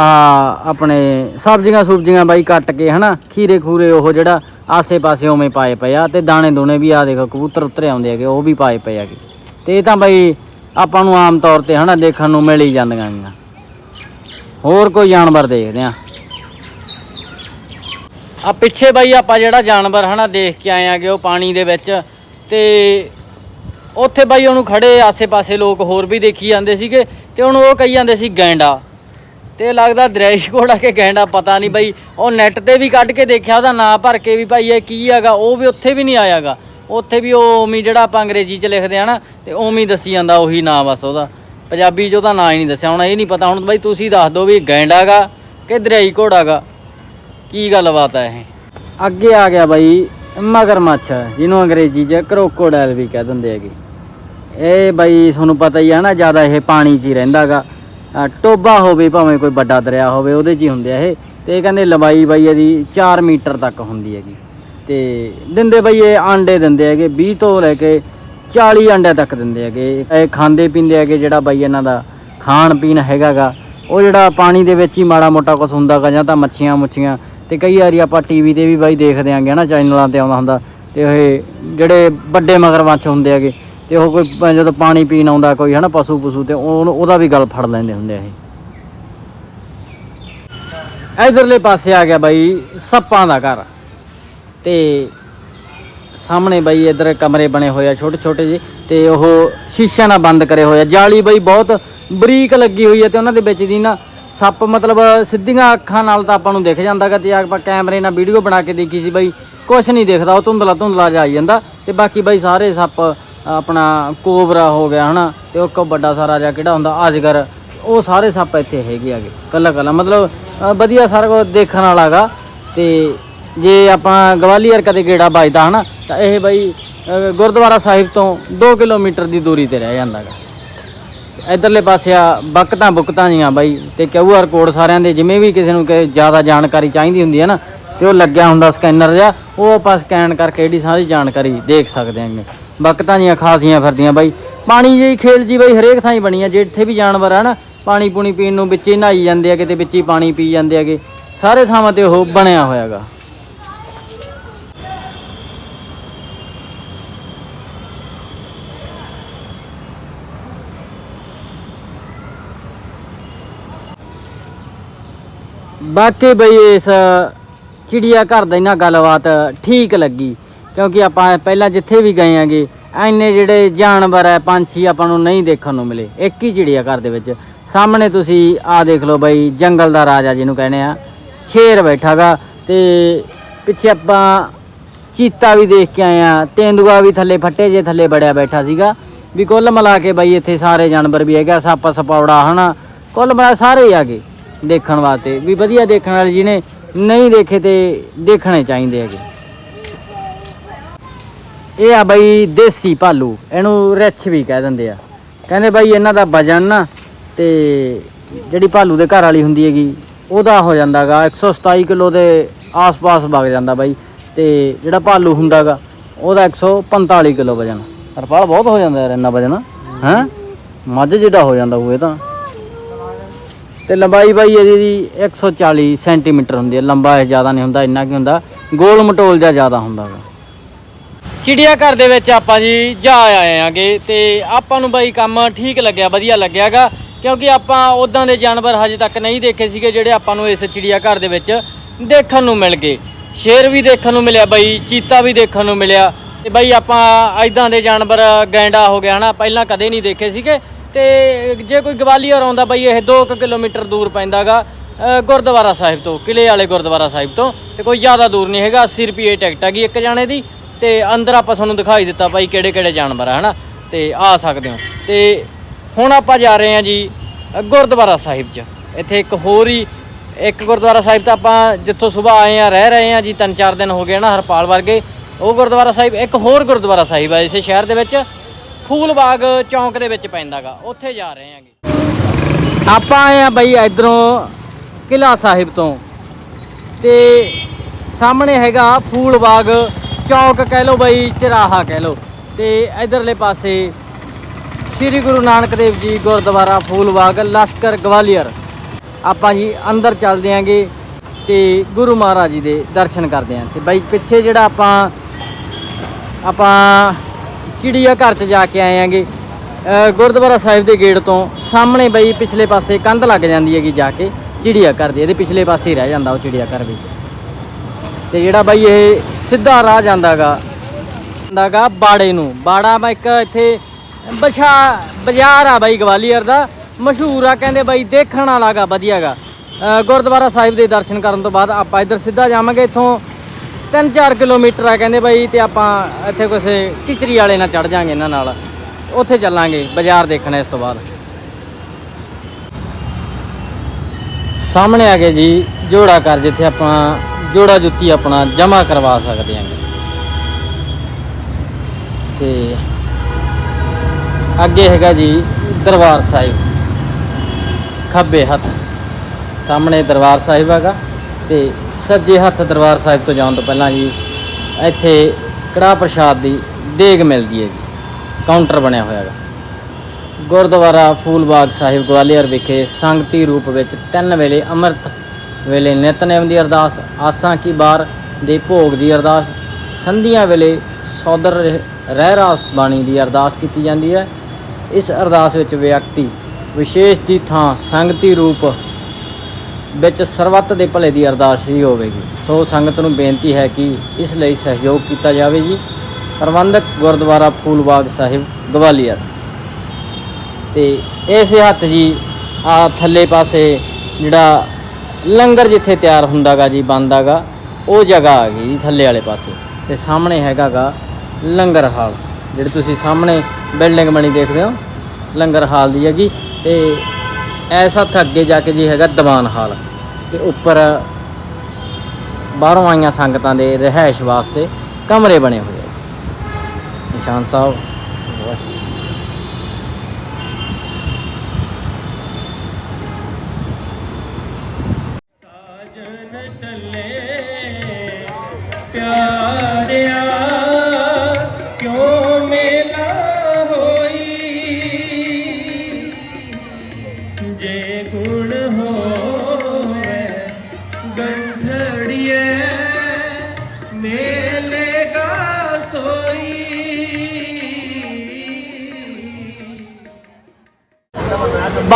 ਆਪਣੇ ਸਬਜ਼ੀਆਂ ਸੁਬਜ਼ੀਆਂ ਬਾਈ ਕੱਟ ਕੇ ਹਨਾ, ਖੀਰੇ ਖੂਰੇ ਉਹ ਜਿਹੜਾ ਆਸੇ-ਪਾਸੇ ਉਵੇਂ ਪਾਏ ਪਏ ਆ, ਤੇ ਦਾਣੇ ਦੂਣੇ ਵੀ ਆ ਦੇਖੋ ਕਬੂਤਰ ਉਤਰੇ ਆਉਂਦੇ ਹੈਗੇ, ਉਹ ਵੀ ਪਾਏ ਪਏ ਹੈਗੇ। ਤੇ ਇਹ ਤਾਂ ਬਾਈ ਆਪਾਂ ਨੂੰ ਆਮ ਤੌਰ ਤੇ ਹਨਾ ਦੇਖਣ ਨੂੰ ਮਿਲ ਹੀ ਜਾਂਦੀਆਂ ਗੀਆਂ। ਹੋਰ ਕੋਈ ਜਾਨਵਰ ਦੇਖਦੇ ਆ ਆ ਪਿੱਛੇ ਬਾਈ ਆਪਾਂ ਜਿਹੜਾ ਜਾਨਵਰ ਹਨਾ ਦੇਖ ਕੇ ਆਏ ਆਗੇ ਉਹ ਪਾਣੀ ਦੇ ਵਿੱਚ ਤੇ ਉੱਥੇ ਬਾਈ ਉਹਨੂੰ ਖੜੇ ਆਸੇ-ਪਾਸੇ ਲੋਕ ਹੋਰ ਵੀ ਦੇਖੀ ਜਾਂਦੇ ਸੀਗੇ ਤੇ ਉਹਨੂੰ ਉਹ ਕਹੀ ਜਾਂਦੇ ਸੀ ਗੈਂਡਾ। ਤੇ ਲੱਗਦਾ ਦਰੇਸ਼ ਘੋੜਾ ਕੇ ਗੈਂਡਾ ਪਤਾ ਨਹੀਂ ਬਾਈ ਉਹ ਨੈਟ ਤੇ ਵੀ ਕੱਢ ਕੇ ਦੇਖਿਆ, ਉਹਦਾ ਨਾਂ ਭਰ ਕੇ ਵੀ ਭਾਈ ਇਹ ਕੀ ਹੈਗਾ, ਉਹ ਵੀ ਉੱਥੇ ਵੀ ਨਹੀਂ ਆਇਆਗਾ। ਉੱਥੇ ਵੀ ਉਹ ਉਮੀ ਜਿਹੜਾ ਆਪਾਂ ਅੰਗਰੇਜ਼ੀ ਚ ਲਿਖਦੇ ਆ ਨਾ, ਤੇ ਉਮੀ ਦੱਸੀ ਜਾਂਦਾ ਉਹੀ ਨਾਂ ਬਸ ਉਹਦਾ। ਪੰਜਾਬੀ ਚ ਉਹਦਾ ਨਾਂ ਹੀ ਨਹੀਂ ਦੱਸਿਆ, ਹੁਣ ਇਹ ਨਹੀਂ ਪਤਾ, ਹੁਣ ਬਾਈ ਤੁਸੀਂ ਦੱਸ ਦਿਓ ਵੀ ਗੈਂਡਾਗਾ ਕਿ ਦਰਿਆਈ ਘੋੜਾਗਾ ਕੀ ਗੱਲਬਾਤ ਹੈ ਇਹ? ਅੱਗੇ ਆ ਗਿਆ ਬਾਈ, ਮਗਰਮੱਛ, ਜਿਹਨੂੰ ਅੰਗਰੇਜ਼ੀ 'ਚ ਕਰੋਕੋਡਾਈਲ ਵੀ ਕਹਿ ਦਿੰਦੇ ਹੈਗੇ। ਇਹ ਬਾਈ ਤੁਹਾਨੂੰ ਪਤਾ ਹੀ ਆ ਨਾ, ਜ਼ਿਆਦਾ ਇਹ ਪਾਣੀ 'ਚ ਹੀ ਰਹਿੰਦਾਗਾ ਅਹ ਟੋਬਾ ਹੋਵੇ, ਭਾਵੇਂ ਕੋਈ ਵੱਡਾ ਦਰਿਆ ਹੋਵੇ, ਉਹਦੇ 'ਚ ਹੀ ਹੁੰਦੇ ਆ ਇਹ। ਤੇ ਇਹ ਕਹਿੰਦੇ ਲੰਬਾਈ ਬਾਈ ਇਹਦੀ 4 ਮੀਟਰ ਤੱਕ ਹੁੰਦੀ ਹੈਗੀ। ਤੇ ਦਿੰਦੇ ਬਈ ਇਹ ਆਂਡੇ ਦਿੰਦੇ ਹੈਗੇ 20 ਤੋਂ ਲੈ ਕੇ 40 ਅੰਡੇ ਤੱਕ ਦਿੰਦੇ ਹੈਗੇ। ਇਹ ਖਾਂਦੇ ਪੀਂਦੇ ਹੈਗੇ ਜਿਹੜਾ ਬਾਈ ਇਹਨਾਂ ਦਾ ਖਾਣ ਪੀਣ ਹੈਗਾਗਾ। ਉਹ ਜਿਹੜਾ ਪਾਣੀ ਦੇ ਵਿੱਚ ਹੀ ਮਾੜਾ ਮੋਟਾ ਕੁਝ ਹੁੰਦਾਗਾ ਜਾਂ ਤਾਂ ਮੱਛੀਆਂ ਮੁੱਛੀਆਂ। ਤੇ ਕਈ ਵਾਰੀ ਆਪਾਂ ਟੀਵੀ ਤੇ ਵੀ ਬਾਈ ਦੇਖਦੇ ਆਂਗੇ ਨਾ ਚੈਨਲਾਂ ਤੇ ਆਉਂਦਾ ਹੁੰਦਾ। ਤੇ ਇਹ ਜਿਹੜੇ ਵੱਡੇ ਮਗਰਮੱਛ ਹੁੰਦੇ ਹੈਗੇ, ਤੇ ਉਹ ਕੋਈ ਜਦੋਂ ਪਾਣੀ ਪੀਣ ਆਉਂਦਾ ਕੋਈ ਹਨਾ ਪਸ਼ੂ ਪਸ਼ੂ ਤੇ ਉਹ ਉਹਦਾ ਵੀ ਗੱਲ ਫੜ ਲੈਂਦੇ ਹੁੰਦੇ ਆ ਇਹ। ਇਧਰਲੇ ਪਾਸੇ ਆ ਗਿਆ ਬਾਈ ਸੱਪਾਂ ਦਾ ਘਰ। ਤੇ ਸਾਹਮਣੇ ਬਈ ਇਧਰ ਕਮਰੇ ਬਣੇ ਹੋਏ ਆ ਛੋਟੇ ਛੋਟੇ ਜਿਹੇ, ਤੇ ਉਹ ਸ਼ੀਸ਼ਿਆਂ ਨਾਲ ਬੰਦ ਕਰੇ ਹੋਏ ਆ। ਜਾਲੀ ਬਈ ਬਹੁਤ ਬਰੀਕ ਲੱਗੀ ਹੋਈ ਹੈ ਤੇ ਉਹਨਾਂ ਦੇ ਵਿੱਚ ਦੀ ਨਾ ਸੱਪ ਮਤਲਬ ਸਿੱਧੀਆਂ ਅੱਖਾਂ ਨਾਲ ਤਾਂ ਆਪਾਂ ਨੂੰ ਦਿਖ ਜਾਂਦਾਗਾ ਤੇ ਆਪਾਂ ਕੈਮਰੇ ਨਾਲ ਵੀਡੀਓ ਬਣਾ ਕੇ ਦੇਖੀ ਸੀ ਬਈ ਕੁਝ ਨਹੀਂ ਦਿਖਦਾ, ਉਹ ਧੁੰਦਲਾ ਧੁੰਦਲਾ ਜਿਹਾ ਆਈ ਜਾਂਦਾ। ਤੇ ਬਾਕੀ ਬਈ ਸਾਰੇ ਸੱਪ, ਆਪਣਾ ਕੋਬਰਾ ਹੋ ਗਿਆ ਹਨਾ, ਤੇ ਉਹ ਕੋ ਵੱਡਾ ਸਾਰਾ ਜਿਹਾ ਕਿਹੜਾ ਹੁੰਦਾ ਅਜਗਰ ਉਹ ਸਾਰੇ ਸੱਪ ਇੱਥੇ ਹੈਗੇ ਆਗੇ ਕੱਲਾ ਕੱਲਾ ਮਤਲਬ ਵਧੀਆ ਸਾਰਾ ਕੁਝ ਦੇਖਣ ਵਾਲਾਗਾ ਤੇ ਜੇ ਆਪਾਂ ਗਵਾਲੀਅਰ ਕਦੇ ਗੇੜਾ ਵੱਜਦਾ ਹਨਾ, ਤਾਂ ਇਹ ਬਾਈ ਗੁਰਦੁਆਰਾ ਸਾਹਿਬ ਤੋਂ 2 ਕਿਲੋਮੀਟਰ ਦੀ ਦੂਰੀ ਤੇ ਰਹਿ ਜਾਂਦਾ ਜਾਂਦਾਗਾ ਇਧਰਲੇ ਪਾਸੇ ਆ ਬਕਤਾਂ ਬੁਕਤਾਂ ਜੀਆਂ ਬਾਈ, ਤੇ ਕਿਊ ਆਰ ਕੋਡ ਸਾਰਿਆਂ ਦੇ, ਜਿਵੇਂ ਵੀ ਕਿਸੇ ਨੂੰ ਕਿ ਜ਼ਿਆਦਾ ਜਾਣਕਾਰੀ ਚਾਹੀਦੀ ਹੁੰਦੀ ਹੈ ਨਾ, ਤੇ ਉਹ ਲੱਗਿਆ ਹੁੰਦਾ ਸਕੈਨਰ ਜਿਹਾ, ਉਹ ਆਪਾਂ ਸਕੈਨ ਕਰਕੇ ਇਹਦੀ ਸਾਰੀ ਜਾਣਕਾਰੀ ਦੇਖ ਸਕਦੇ ਆਂਗੇ ਬਕਤਾਂ ਜੀਆਂ ਖਾਸੀਆਂ ਫਿਰਦੀਆਂ ਬਾਈ। ਪਾਣੀ ਜਿਹੀ ਖੇਲ ਜੀ ਬਾਈ ਹਰੇਕ ਥਾਂ ਹੀ ਬਣੀ ਆ ਜਿੱਥੇ ਵੀ ਜਾਨਵਰ ਆ ਨਾ, ਪਾਣੀ ਪੂਣੀ ਪੀਣ ਨੂੰ ਵਿੱਚ ਹੀ ਨਹਾਈ ਜਾਂਦੇ ਆ, ਕਿਤੇ ਵਿੱਚ ਹੀ ਪਾਣੀ ਪੀ ਜਾਂਦੇ ਆਗੇ ਸਾਰੇ ਥਾਵਾਂ ਤੇ ਉਹ ਬਣਿਆ ਹੋਇਆਗਾ। ਬਾਕੀ ਬਈ ਇਸ ਚਿੜੀਆ ਘਰ ਦਾ ਇਹਨਾਂ ਗੱਲਬਾਤ ਠੀਕ ਲੱਗੀ, ਕਿਉਂਕਿ ਆਪਾਂ ਪਹਿਲਾਂ ਜਿੱਥੇ ਵੀ ਗਏ ਆਂਗੇ ਐਨੇ ਜਿਹੜੇ ਜਾਨਵਰ ਹੈ, ਪੰਛੀ ਆਪਾਂ ਨੂੰ ਨਹੀਂ ਦੇਖਣ ਨੂੰ ਮਿਲੇ, ਇੱਕ ਹੀ ਚਿੜੀਆ ਘਰ ਦੇ ਵਿੱਚ। ਸਾਹਮਣੇ ਤੁਸੀਂ ਆ ਦੇਖ ਲਓ ਬਈ, ਜੰਗਲ ਦਾ ਰਾਜਾ ਜਿਹਨੂੰ ਕਹਿੰਦੇ ਆ, ਸ਼ੇਰ ਬੈਠਾਗਾ ਤੇ ਪਿੱਛੇ ਆਪਾਂ ਚੀਤਾ ਵੀ ਦੇਖ ਕੇ ਆਏ ਆ, ਤੇਂਦੂਆ ਵੀ ਥੱਲੇ ਫੱਟੇ ਜੇ ਥੱਲੇ ਬੜਿਆ ਬੈਠਾ ਸੀਗਾ, ਵੀ ਕੁੱਲ ਮਿਲਾ ਕੇ ਬਈ ਇੱਥੇ ਸਾਰੇ ਜਾਨਵਰ ਵੀ ਹੈਗਾ ਸੱਪ ਸਪੌੜਾ ਹਨਾ, ਕੁੱਲ ਮਿਲਾ ਸਾਰੇ ਹੀ ਆ ਗਏ। ਦੇਖਣ ਵਾਸਤੇ। ਵੀ ਵਧੀਆ ਦੇਖਣ ਵਾਲੇ ਜਿਹਨੇ ਨਹੀਂ ਦੇਖੇ ਤੇ ਦੇਖਣੇ ਚਾਹੀਦੇ ਹੈਗੇ। ਇਹ ਆ ਬਈ ਦੇਸੀ ਭਾਲੂ, ਇਹਨੂੰ ਰਿੱਛ ਵੀ ਕਹਿ ਦਿੰਦੇ ਆ। ਕਹਿੰਦੇ ਬਈ ਇਹਨਾਂ ਦਾ ਵਜਨ ਨਾ ਤੇ ਜਿਹੜੀ ਭਾਲੂ ਦੇ ਘਰ ਵਾਲੀ ਹੁੰਦੀ ਹੈਗੀ, ਉਹਦਾ ਹੋ ਜਾਂਦਾਗਾ 127 ਕਿਲੋ ਦੇ ਆਸ-ਪਾਸ ਵਗ ਜਾਂਦਾ ਬਾਈ। ਤੇ ਜਿਹੜਾ ਭਾਲੂ ਹੁੰਦਾਗਾ ਉਹਦਾ 145 ਕਿਲੋ ਵਜਨ। ਹਰਪਾਲ, ਬਹੁਤ ਹੋ ਜਾਂਦਾ ਯਾਰ ਇੰਨਾ ਵਜਨ। ਹੈ? ਮੱਝ ਜਿਹੜਾ ਹੋ ਜਾਂਦਾ ਹੋਵੇ ਤਾਂ। ਤੇ ਲੰਬਾਈ ਬਾਈ ਇਹਦੀ ਦੀ 140 ਸੈਂਟੀਮੀਟਰ ਹੁੰਦੀ ਹੈ। ਲੰਬਾ ਇਹ ਜ਼ਿਆਦਾ ਨਹੀਂ ਹੁੰਦਾ, ਇੰਨਾ ਕੀ ਹੁੰਦਾ, ਗੋਲ ਮਟੋਲ ਜਿਹਾ ਜ਼ਿਆਦਾ ਹੁੰਦਾ ਗਾ ਚਿੜੀਆ ਘਰ ਦੇ ਵਿੱਚ ਆਪਾਂ ਜੀ ਜਾ ਆਏ ਆਂਗੇ ਤੇ ਆਪਾਂ ਨੂੰ ਬਾਈ ਕੰਮ ਠੀਕ ਲੱਗਿਆ, ਵਧੀਆ ਲੱਗਿਆਗਾ ਕਿਉਂਕਿ ਆਪਾਂ ਉਦਾਂ ਦੇ ਜਾਨਵਰ ਹਜੇ ਤੱਕ ਨਹੀਂ ਦੇਖੇ ਸੀਗੇ ਜਿਹੜੇ ਆਪਾਂ ਨੂੰ ਇਸ ਚਿੜੀਆ ਘਰ ਦੇ ਵਿੱਚ ਦੇਖਣ ਨੂੰ ਮਿਲ ਗਏ। ਸ਼ੇਰ ਵੀ ਦੇਖਣ ਨੂੰ ਮਿਲਿਆ ਬਾਈ, ਚੀਤਾ ਵੀ ਦੇਖਣ ਨੂੰ ਮਿਲਿਆ। ਤੇ ਬਾਈ ਆਪਾਂ ਐਦਾਂ ਦੇ ਜਾਨਵਰ, ਗੈਂਡਾ ਹੋ ਗਿਆ ਹਨਾ, ਪਹਿਲਾਂ ਕਦੇ ਨਹੀਂ ਦੇਖੇ ਸੀਗੇ। ਤੇ ਜੇ ਕੋਈ ਗਵਾਲੀਅਰ ਆਉਂਦਾ ਬਈ ਇਹ 2 ਕਿਲੋਮੀਟਰ ਦੂਰ ਪੈਂਦਾਗਾ ਅ, ਗੁਰਦੁਆਰਾ ਸਾਹਿਬ ਤੋਂ ਕਿਲੇ ਵਾਲੇ ਗੁਰਦੁਆਰਾ ਸਾਹਿਬ ਤੋਂ ਤੇ ਕੋਈ ਜ਼ਿਆਦਾ ਦੂਰ ਨਹੀਂ ਹੈਗਾ 80 ਰੁਪਏ ਟਿਕਟ ਹੈਗੀ ਇੱਕ ਜਾਣੇ ਦੀ ਤੇ ਅੰਦਰ ਆਪਾਂ ਤੁਹਾਨੂੰ ਦਿਖਾਈ ਦਿੱਤਾ ਭਾਈ ਕਿਹੜੇ ਕਿਹੜੇ ਜਾਨਵਰ ਆ ਹਨਾ? ਤੇ ਆ ਸਕਦੇ ਹੋ। ਤੇ ਹੁਣ ਆਪਾਂ ਜਾ ਰਹੇ ਹਾਂ ਜੀ ਗੁਰਦੁਆਰਾ ਸਾਹਿਬ 'ਚ। ਇੱਥੇ ਇੱਕ ਹੋਰ ਹੀ ਇੱਕ ਗੁਰਦੁਆਰਾ ਸਾਹਿਬ ਤਾਂ ਆਪਾਂ ਜਿੱਥੋਂ ਸਵੇਰ ਆਏ ਆ ਰਹਿ ਰਹੇ ਆ ਜੀ ਤਿੰਨ ਚਾਰ ਦਿਨ ਹੋ ਗਏ ਨਾ ਹਰਪਾਲ ਵਰਗੇ। ਉਹ ਗੁਰਦੁਆਰਾ ਸਾਹਿਬ ਇੱਕ ਹੋਰ ਗੁਰਦੁਆਰਾ ਸਾਹਿਬ ਆ ਇਸੇ ਸ਼ਹਿਰ ਦੇ ਵਿੱਚ। ਫੂਲਬਾਗ ਚੌਂਕ ਦੇ ਵਿੱਚ ਪੈਂਦਾਗਾ, ਉੱਥੇ ਜਾ ਰਹੇ ਹਾਂਗੇ ਆਪਾਂ ਆਏ ਆ ਬਈ ਇਧਰੋਂ ਕਿਲਾ ਸਾਹਿਬ ਤੋਂ। ਤੇ ਸਾਹਮਣੇ ਹੈਗਾ ਫੂਲਬਾਗ ਚੌਕ ਕਹਿ ਲਓ ਬਈ, ਚਰਾਹਾ ਕਹਿ ਲਓ। ਤੇ ਇਧਰਲੇ ਪਾਸੇ ਸ੍ਰੀ ਗੁਰੂ ਨਾਨਕ ਦੇਵ ਜੀ ਗੁਰਦੁਆਰਾ ਫੂਲਬਾਗ, ਲਸ਼ਕਰ ਗਵਾਲੀਅਰ। ਆਪਾਂ ਜੀ ਅੰਦਰ ਚੱਲਦੇ ਆਂਗੇ ਤੇ ਗੁਰੂ ਮਹਾਰਾਜ ਜੀ ਦੇ ਦਰਸ਼ਨ ਕਰਦੇ ਆਂ। ਤੇ ਬਾਈ ਪਿੱਛੇ ਜਿਹੜਾ ਆਪਾਂ ਆਪਾਂ ਚਿੜੀਆ ਘਰ ਚ ਜਾ ਕੇ ਆਏ ਆਂਗੇ। ਗੁਰਦੁਆਰਾ ਸਾਹਿਬ ਦੇ ਗੇਟ ਤੋਂ ਸਾਹਮਣੇ ਬਈ ਪਿਛਲੇ ਪਾਸੇ ਕੰਧ ਲੱਗ ਜਾਂਦੀ ਹੈਗੀ ਜਾ ਕੇ ਚਿੜੀਆ ਘਰ ਦੀ। ਇਹਦੇ ਪਿਛਲੇ ਪਾਸੇ ਰਹਿ ਜਾਂਦਾ ਉਹ ਚਿੜੀਆ ਘਰ ਵੀ। ਤੇ ਜਿਹੜਾ ਬਾਈ ਇਹ ਸਿੱਧਾ ਰਾਹ ਜਾਂਦਾਗਾ ਜਾਂਦਾਗਾ ਬਾੜੇ ਨੂੰ। ਬਾੜਾ ਮੈਂ ਇੱਕ ਇੱਥੇ ਬਛਾ ਬਾਜ਼ਾਰ ਆ ਬਾਈ ਗਵਾਲੀਅਰ ਦਾ। ਮਸ਼ਹੂਰ ਆ ਕਹਿੰਦੇ ਬਾਈ ਦੇਖਣ ਵਾਲਾਗਾ ਵਧੀਆਗਾ। ਅ, ਗੁਰਦੁਆਰਾ ਸਾਹਿਬ ਦੇ ਦਰਸ਼ਨ ਕਰਨ ਤੋਂ ਬਾਅਦ ਆਪਾਂ ਇੱਧਰ ਸਿੱਧਾ ਜਾਵਾਂਗੇ ਇੱਥੋਂ। 3-4 ਕਿਲੋਮੀਟਰ ਆ ਕਹਿੰਦੇ ਬਾਈ ਤੇ ਆਪਾਂ ਇੱਥੇ ਕਿਸੇ ਟਿਚਰੀ ਵਾਲੇ ਨਾਲ ਚੜ ਜਾਾਂਗੇ ਇਹਨਾਂ ਨਾਲ। ਉੱਥੇ ਚੱਲਾਂਗੇ, ਬਾਜ਼ਾਰ ਦੇਖਣਾ ਇਸ ਤੋਂ ਬਾਅਦ। ਸਾਹਮਣੇ ਆ ਗਏ ਜੀ, ਜੋੜਾ ਘਰ ਜਿੱਥੇ ਆਪਾਂ ਜੋੜਾ ਜੁੱਤੀ ਆਪਣਾ ਜਮ੍ਹਾਂ ਕਰਵਾ ਸਕਦੇ ਹਾਂ। ਤੇ ਅੱਗੇ ਹੈਗਾ ਜੀ ਦਰਬਾਰ ਸਾਹਿਬ। ਖੱਬੇ ਹੱਥ। ਸਾਹਮਣੇ ਦਰਬਾਰ ਸਾਹਿਬ ਹੈਗਾ ਤੇ ਸੱਜੇ ਹੱਥ ਦਰਬਾਰ ਸਾਹਿਬ ਤੋਂ ਜਾਣ ਤੋਂ ਪਹਿਲਾਂ ਜੀ ਇੱਥੇ ਕੜਾਹ ਪ੍ਰਸ਼ਾਦ ਦੀ ਦੇਗ ਮਿਲਦੀ ਹੈ ਜੀ, ਕਾਊਂਟਰ ਬਣਿਆ ਹੋਇਆ ਹੈਗਾ। ਗੁਰਦੁਆਰਾ ਫੂਲਬਾਗ ਸਾਹਿਬ ਗਵਾਲੀਅਰ ਵਿਖੇ ਸੰਗਤੀ ਰੂਪ ਵਿੱਚ ਤਿੰਨ ਵੇਲੇ ਅੰਮ੍ਰਿਤ ਵੇਲੇ ਨਿਤਨੇਮ ਦੀ ਅਰਦਾਸ, ਆਸਾਂ ਕੀ ਬਾਰ ਦੇ ਭੋਗ ਦੀ ਅਰਦਾਸ, ਸੰਧੀਆਂ ਵੇਲੇ ਸੌਦਰ ਰਹਿ- ਰਹਿ ਰਾਸ ਬਾਣੀ ਦੀ ਅਰਦਾਸ ਕੀਤੀ ਜਾਂਦੀ ਹੈ। ਇਸ ਅਰਦਾਸ ਵਿੱਚ ਵਿਅਕਤੀ ਵਿਸ਼ੇਸ਼ ਦੀ ਥਾਂ ਸੰਗਤੀ ਰੂਪ ਵਿੱਚ ਸਰਬੱਤ ਦੇ ਭਲੇ ਦੀ ਅਰਦਾਸ ਹੀ ਹੋਵੇਗੀ। ਸੋ ਸੰਗਤ ਨੂੰ ਬੇਨਤੀ ਹੈ ਕਿ ਇਸ ਲਈ ਸਹਿਯੋਗ ਕੀਤਾ ਜਾਵੇ ਜੀ। ਪ੍ਰਬੰਧਕ ਗੁਰਦੁਆਰਾ ਫੂਲਬਾਗ ਸਾਹਿਬ, ਗਵਾਲੀਅਰ। ਤੇ ਇਸੇ ਹੱਥ ਜੀ, ਆ ਥੱਲੇ ਪਾਸੇ ਜਿਹੜਾ ਲੰਗਰ ਜਿੱਥੇ ਤਿਆਰ ਹੁੰਦਾਗਾ ਜੀ, ਬਣਦਾਗਾ, ਉਹ ਜਗ੍ਹਾ ਆ ਗਈ ਜੀ, ਥੱਲੇ ਵਾਲੇ ਪਾਸੇ। ਤੇ ਸਾਹਮਣੇ ਹੈਗਾਗਾ ਲੰਗਰ ਹਾਲ। ਜਿਹੜੇ ਤੁਸੀਂ ਸਾਹਮਣੇ ਬਿਲਡਿੰਗ ਬਣੀ ਦੇਖਦੇ ਹੋ, ਲੰਗਰ ਹਾਲ ਦੀ ਹੈਗੀ। ਤੇ ਐਸ ਹੱਥ ਅੱਗੇ ਜਾ ਕੇ ਜੀ ਹੈਗਾ ਦੀਵਾਨ ਹਾਲ। ਤੇ ਉੱਪਰ ਬਾਹਰੋਂ ਆਈਆਂ ਸੰਗਤਾਂ ਦੇ ਰਹਿائش ਵਾਸਤੇ ਕਮਰੇ ਬਣੇ ਹੋਏ ਨਿਸ਼ਾਨ ਸਾਹਿਬ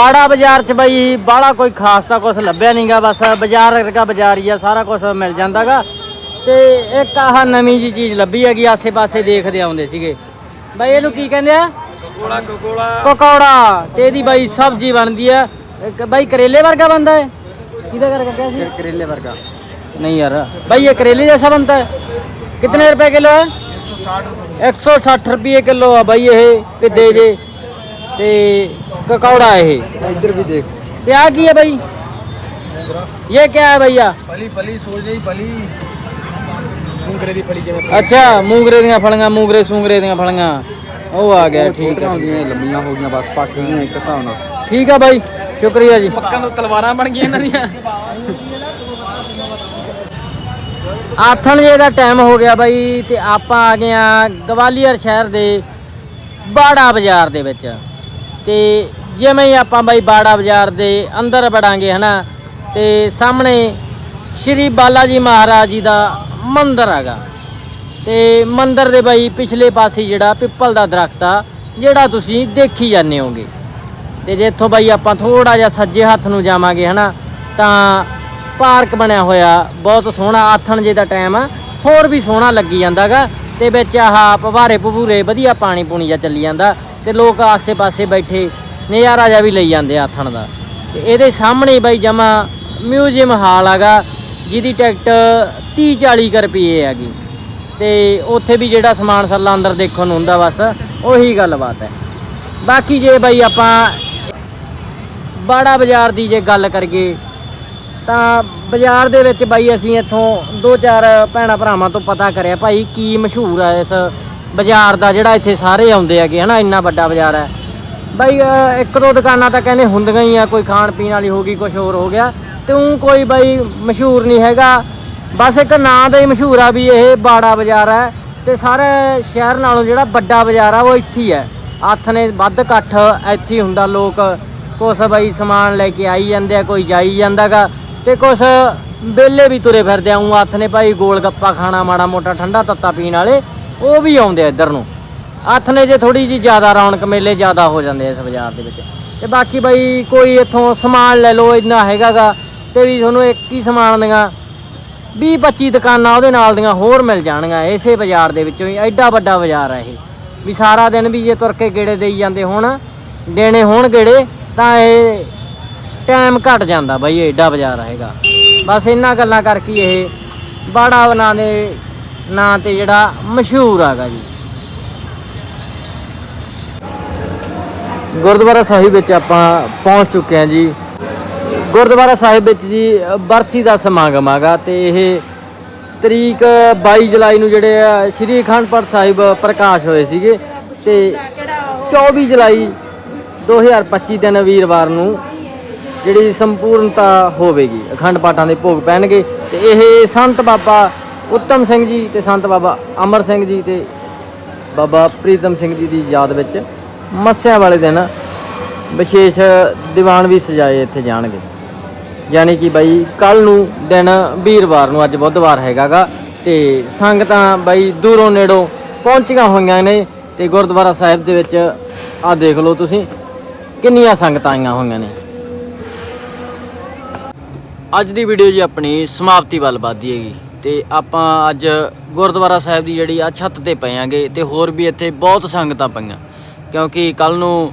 ਬਾੜਾ ਬਾਜ਼ਾਰ 'ਚ ਬਈ ਬਾੜਾ ਕੋਈ ਖਾਸ ਤਾਂ ਕੁਝ ਲੱਭਿਆ ਨਹੀਂਗਾ ਬਸ ਬਾਜ਼ਾਰ ਵਰਗਾ ਬਾਜ਼ਾਰ ਆ ਸਾਰਾ ਕੁਝ ਮਿਲ ਜਾਂਦਾਗਾ ਤੇ ਇੱਕ ਆਹ ਨਵੀਂ ਜੀ ਚੀਜ਼ ਲੱਭੀ ਹੈਗੀ ਆਸੇ-ਪਾਸੇ ਦੇਖਦੇ ਆਉਂਦੇ ਸੀਗੇ। ਬਈ ਇਹਨੂੰ ਕੀ ਕਹਿੰਦੇ ਆ? ਕੋਕੋੜਾ ਤੇ ਇਹਦੀ ਬਈ ਸਬਜ਼ੀ ਬਣਦੀ ਆ। ਇੱਕ ਬਈ ਕਰੇਲੇ ਵਰਗਾ ਬੰਦਾ ਹੈ ਕਿਹਦਾ ਕਰ ਗਿਆ ਸੀ? ਕਰੇਲੇ ਵਰਗਾ। ਨਹੀਂ ਯਾਰ ਬਈ ਇਹ ਕਰੇਲੇ ਜੈਸਾ ਬੰਦਾ ਹੈ ਕਿੰਨੇ ਰੁਪਏ ਕਿਲੋ ਹੈ? 160 160 ਰੁਪਏ। ਕਿਲੋ ਆ ਬਈ ਇਹ ਤੇ ਦੇ ਜੇ जे ते ककौड़ा है ये ਇੱਧਰ ਵੀ ਦੇਖ क्या की है भाई ये क्या है भैया ਪਲੀ ਪਲੀ ਸੋਚ ਲਈ ਪਲੀ ਮੂੰਗਰੇ ਦੀ ਫਲੀ ਜਿਵੇਂ ਅੱਛਾ ਮੂੰਗਰੇ ਦੀਆਂ ਫਲੀਆਂ ਮੂੰਗਰੇ ਸੂੰਗਰੇ ਦੀਆਂ ਫਲੀਆਂ ਉਹ ਆ ਗਿਆ ਠੀਕ ਛੋਟੀਆਂ ਆ ਹੁੰਦੀਆਂ ਲੰਮੀਆਂ ਹੋ ਗਈਆਂ ਬਸ ਪੱਕ ਗਈਆਂ ਇੱਕ ਹਿਸਾਬ ਨਾਲ ਠੀਕ ਆ ਬਾਈ ਸ਼ੁਕਰੀਆ ਜੀ ਪੱਕਾਂ ਤੋਂ ਤਲਵਾਰਾਂ ਬਣ ਗਈਆਂ ਇਹਨਾਂ ਦੀਆਂ ਆਥਣ ਜੇ ਦਾ ਟਾਈਮ ਹੋ ਗਿਆ ਬਾਈ ਤੇ ਆਪਾਂ ਆ ਗਏ ਆ ਗਵਾਲੀਅਰ ਸ਼ਹਿਰ ਦੇ ਬਾੜਾ ਬਾਜ਼ਾਰ ਦੇ ਵਿੱਚ ਤੇ ਜਿਵੇਂ ਹੀ ਆਪਾਂ ਬਾਈ ਬਾੜਾ ਬਾਜ਼ਾਰ ਦੇ ਅੰਦਰ ਵੜਾਂਗੇ, ਹਨਾ, ਤੇ ਸਾਹਮਣੇ ਸ਼੍ਰੀ ਬਾਲਾ ਜੀ ਮਹਾਰਾਜ ਜੀ ਦਾ ਮੰਦਿਰ ਹੈਗਾ। ਤੇ ਮੰਦਿਰ ਦੇ ਬਾਈ ਪਿਛਲੇ ਪਾਸੇ ਜਿਹੜਾ ਪਿੱਪਲ ਦਾ ਦਰਖਤ ਆ, ਜਿਹੜਾ ਤੁਸੀਂ ਦੇਖੀ ਜਾਂਦੇ ਹੋਗੇ ਤੇ ਜੇ ਇੱਥੋਂ ਬਾਈ ਆਪਾਂ ਥੋੜਾ ਜਿਹਾ ਸੱਜੇ ਹੱਥ ਨੂੰ ਜਾਵਾਂਗੇ, ਹਨਾ, ਤਾਂ ਪਾਰਕ ਬਣਿਆ ਹੋਇਆ, ਬਹੁਤ ਸੋਹਣਾ, ਆਥਣ ਜੇ ਦਾ ਟਾਈਮ ਆ, ਹੋਰ ਵੀ ਸੋਹਣਾ ਲੱਗੀ ਜਾਂਦਾਗਾ, ਤੇ ਵਿੱਚ ਆਹ ਪਵਾਰੇ ਪਵੂਰੇ ਵਧੀਆ ਪਾਣੀ ਪੂਣੀ ਜਾਂ ਚੱਲੀ ਜਾਂਦਾ। ਤੇ ਲੋਕ ਆਸੇ-ਪਾਸੇ ਬੈਠੇ ਨਜ਼ਾਰਾ ਜਿਹਾ ਵੀ ਲਈ ਜਾਂਦੇ ਆ ਆਥਣ ਦਾ। ਤੇ ਇਹਦੇ ਸਾਹਮਣੇ ਬਾਈ ਜਮਾ ਮਿਊਜ਼ੀਅਮ ਹਾਲ ਹੈਗਾ, ਜਿਹਦੀ ਟਿਕਟ 30 40 ਕੁ ਰੁਪਏ ਹੈਗੀ। ਤੇ ਉੱਥੇ ਵੀ ਜਿਹੜਾ ਸਮਾਨ ਸੱਲਾ ਅੰਦਰ ਦੇਖਣ ਨੂੰ ਹੁੰਦਾ ਬਸ, ਉਹੀ ਗੱਲਬਾਤ ਹੈ। ਬਾਕੀ ਜੇ ਬਾਈ ਆਪਾਂ ਬਾੜਾ ਬਾਜ਼ਾਰ ਦੀ ਜੇ ਗੱਲ ਕਰੀਏ, ਤਾਂ ਬਾਜ਼ਾਰ ਦੇ ਵਿੱਚ ਬਾਈ ਅਸੀਂ ਇੱਥੋਂ ਦੋ ਚਾਰ ਭੈਣਾ ਭਰਾਵਾਂ ਤੋਂ ਪਤਾ ਕਰਿਆ, ਭਾਈ ਕੀ ਮਸ਼ਹੂਰ ਆ ਇਸ ਬਾਜ਼ਾਰ ਦਾ ਜਿਹੜਾ ਇੱਥੇ ਸਾਰੇ ਆਉਂਦੇ ਹੈਗੇ, ਹਨਾ, ਇੰਨਾ ਵੱਡਾ ਬਾਜ਼ਾਰ ਹੈ। ਬਾਈ ਇੱਕ ਦੋ ਦੁਕਾਨਾਂ ਤਾਂ ਕਹਿੰਦੇ ਹੁੰਦੀਆਂ ਹੀ ਆ, ਕੋਈ ਖਾਣ ਪੀਣ ਵਾਲੀ ਹੋ ਗਈ ਕੁਝ ਹੋਰ ਹੋ ਗਿਆ। ਤੇ ਉਹ ਕੋਈ ਬਾਈ ਮਸ਼ਹੂਰ ਨਹੀਂ ਹੈਗਾ। ਬਸ ਇੱਕ ਨਾਂ ਦਾ ਹੀ ਮਸ਼ਹੂਰ ਆ ਵੀ ਇਹ ਬਾੜਾ ਬਾਜ਼ਾਰ ਹੈ। ਤੇ ਸਾਰੇ ਸ਼ਹਿਰ ਨਾਲੋਂ ਜਿਹੜਾ ਵੱਡਾ ਬਾਜ਼ਾਰ ਆ, ਉਹ ਇੱਥੇ ਹੀ ਹੈ। ਹੱਥ ਨੇ ਵੱਧ ਇਕੱਠ ਇੱਥੇ ਹੀ ਹੁੰਦਾ, ਲੋਕ ਕੁਛ ਬਾਈ ਸਮਾਨ ਲੈ ਕੇ ਆਈ ਜਾਂਦੇ ਆ, ਕੋਈ ਜਾਈ ਜਾਂਦਾਗਾ। ਤੇ ਕੁਛ ਬੇਲੇ ਵੀ ਤੁਰੇ ਫਿਰਦੇ ਆ ਊਂ ਹੱਥ ਨੇ ਭਾਈ ਗੋਲ ਗੱਪਾ ਖਾਣਾ, ਮਾੜਾ ਮੋਟਾ ਠੰਡਾ ਤੱਤਾ ਪੀਣ ਵਾਲੇ। ਉਹ ਵੀ ਆਉਂਦੇ ਆ ਇੱਧਰ ਨੂੰ। ਹੱਥ ਨੇ ਜੇ ਥੋੜੀ ਜੀ ਜ਼ਿਆਦਾ ਰੌਣਕ ਮੇਲੇ ਜ਼ਿਆਦਾ ਹੋ ਜਾਂਦੇ ਆ ਇਸ ਬਾਜ਼ਾਰ ਦੇ ਵਿੱਚ। ਤੇ ਬਾਕੀ ਬਾਈ ਕੋਈ ਇੱਥੋਂ ਸਮਾਨ ਲੈ ਲਓ, ਇੰਨਾ ਹੈਗਾਗਾ ਤੇ ਵੀ ਤੁਹਾਨੂੰ ਇੱਕ ਹੀ ਸਮਾਨ ਦੀਆਂ 20 25 ਦੁਕਾਨਾਂ ਉਹਦੇ ਨਾਲ ਦੀਆਂ ਹੋਰ ਮਿਲ ਜਾਣਗੀਆਂ ਇਸੇ ਬਾਜ਼ਾਰ ਦੇ ਵਿੱਚੋਂ ਹੀ। ਐਡਾ ਵੱਡਾ ਬਾਜ਼ਾਰ ਹੈ ਇਹ। ਵੀ ਸਾਰਾ ਦਿਨ ਵੀ ਜੇ ਤੁਰ ਕੇ ਗੇੜੇ ਦੇਈ ਜਾਂਦੇ ਹੋਣ, ਦੇਣੇ ਹੋਣ ਗੇੜੇ, ਤਾਂ ਇਹ ਟਾਈਮ ਘਟ ਜਾਂਦਾ ਬਾਈ ਐਡਾ ਬਾਜ਼ਾਰ ਹੈਗਾ। ਬਸ ਇਹਨਾਂ ਗੱਲਾਂ ਕਰਕੇ ਇਹ ਬਾੜਾ ਉਹਨਾਂ ਦੇ ਨਾਂ ਤੇ ਜਿਹੜਾ ਮਸ਼ਹੂਰ ਹੈਗਾ ਜੀ। ਗੁਰਦੁਆਰਾ ਸਾਹਿਬ ਵਿੱਚ ਆਪਾਂ ਪਹੁੰਚ ਚੁੱਕੇ ਹਾਂ ਜੀ। ਗੁਰਦੁਆਰਾ ਸਾਹਿਬ ਵਿੱਚ ਜੀ, ਬਰਸੀ ਦਾ ਸਮਾਗਮ ਹੈਗਾ ਤੇ ਇਹ ਤਰੀਕ 22 ਜੁਲਾਈ ਨੂੰ ਜਿਹੜੇ ਆ, ਸ਼੍ਰੀ ਅਖੰਡ ਪਾਠ ਸਾਹਿਬ ਪ੍ਰਕਾਸ਼ ਹੋਏ ਸੀਗੇ ਤੇ 24 ਜੁਲਾਈ 2025 ਦਿਨ ਵੀਰਵਾਰ ਨੂੰ ਜਿਹੜੀ ਸੰਪੂਰਨਤਾ ਹੋਵੇਗੀ, ਅਖੰਡ ਪਾਠਾਂ ਦੇ ਭੋਗ ਪੈਣਗੇ ਤੇ ਇਹ ਸੰਤ ਬਾਬਾ ਉੱਤਮ ਸਿੰਘ ਜੀ ਤੇ ਸੰਤ ਬਾਬਾ ਅਮਰ ਸਿੰਘ ਜੀ ਤੇ ਬਾਬਾ ਪ੍ਰੀਤਮ ਸਿੰਘ ਜੀ ਦੀ ਯਾਦ ਵਿੱਚ ਮੱਸਿਆ ਵਾਲੇ ਦਿਨ ਵਿਸ਼ੇਸ਼ ਦੀਵਾਨ ਵੀ ਸਜਾਏ ਇੱਥੇ ਜਾਣਗੇ। ਯਾਨੀ ਕਿ ਬਾਈ ਕੱਲ ਨੂੰ ਦਿਨ ਵੀਰਵਾਰ ਨੂੰ ਅੱਜ ਬੁੱਧਵਾਰ ਹੈਗਾਗਾ ਤੇ ਸੰਗਤਾਂ ਬਾਈ ਦੂਰੋਂ ਨੇੜੋਂ ਪਹੁੰਚੀਆਂ ਹੋਈਆਂ ਨੇ ਤੇ ਗੁਰਦੁਆਰਾ ਸਾਹਿਬ ਦੇ ਵਿੱਚ ਆਹ ਦੇਖ ਲਓ ਤੁਸੀਂ ਕਿੰਨੀਆਂ ਸੰਗਤਾਂ ਆਈਆਂ ਹੋਈਆਂ ਨੇ। ਅੱਜ ਦੀ ਵੀਡੀਓ ਜੀ ਆਪਣੀ ਸਮਾਪਤੀ ਵੱਲ ਵੱਧਦੀ ਹੈਗੀ। ਤੇ ਆਪਾਂ ਅੱਜ ਗੁਰਦੁਆਰਾ ਸਾਹਿਬ ਦੀ ਜਿਹੜੀ ਆ ਛੱਤ ਤੇ ਪਏਆਂਗੇ ਤੇ ਹੋਰ ਵੀ ਇੱਥੇ ਬਹੁਤ ਸੰਗਤਾਂ ਪਈਆਂ। ਕਿਉਂਕਿ ਕੱਲ ਨੂੰ